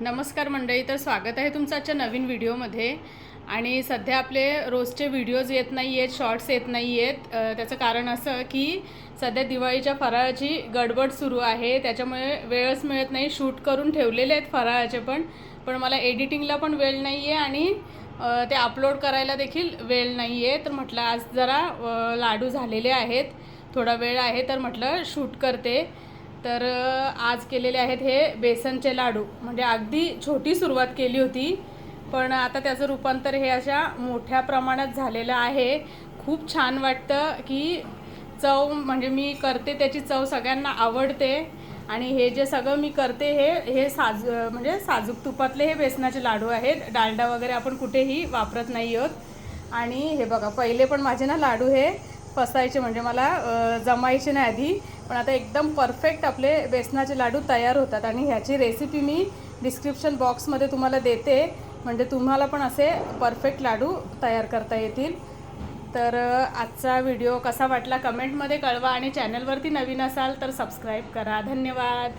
नमस्कार मंडळी तर स्वागत आहे तुमचं आजच्या नवीन व्हिडिओमध्ये. आणि सध्या आपले रोजचे व्हिडिओज येत नाही आहेत शॉर्ट्स येत नाही आहेत त्याचं कारण असं की सध्या दिवाळीच्या फराळाची गडबड सुरू आहे. त्याच्यामुळे वेळच मिळत नाही. शूट करून ठेवलेले आहेत फराळाचे पण पण मला एडिटिंगला पण वेळ नाही आहे आणि ते अपलोड करायला देखील वेळ नाही आहे तर म्हटलं आज जरा लाडू झालेले आहेत. थोडा वेळ आहे तर म्हटलं शूट करते. तर आज केलेले आहेत हे बेसनचे लाडू. म्हणजे अगदी छोटी सुरुवात केली होती पण आता त्याचं रूपांतर हे अशा मोठ्या प्रमाणात झालेलं आहे. खूप छान वाटतं की चव म्हणजे मी करते त्याची चव सगळ्यांना आवडते. आणि हे जे सगळं मी करते हे हे साज म्हणजे साजूक तुपातले हे बेसनाचे लाडू आहेत. डालडा वगैरे आपण कुठेही वापरत नाही आहोत. आणि हे बघा पहिले पण माझे ना लाडू हे फसायचे म्हणजे मला जमायचे नाही आधी. पण आता एकदम परफेक्ट आपले बेसनाचे लाडू तयार होतात आणि ह्याची रेसिपी मी डिस्क्रिप्शन बॉक्समध्ये तुम्हाला देते. म्हणजे तुम्हाला पण असे परफेक्ट लाडू तयार करता येतील. तर आजचा व्हिडिओ कसा वाटला कमेंटमध्ये कळवा आणि चॅनलवरती नवीन असाल तर सबस्क्राईब करा. धन्यवाद.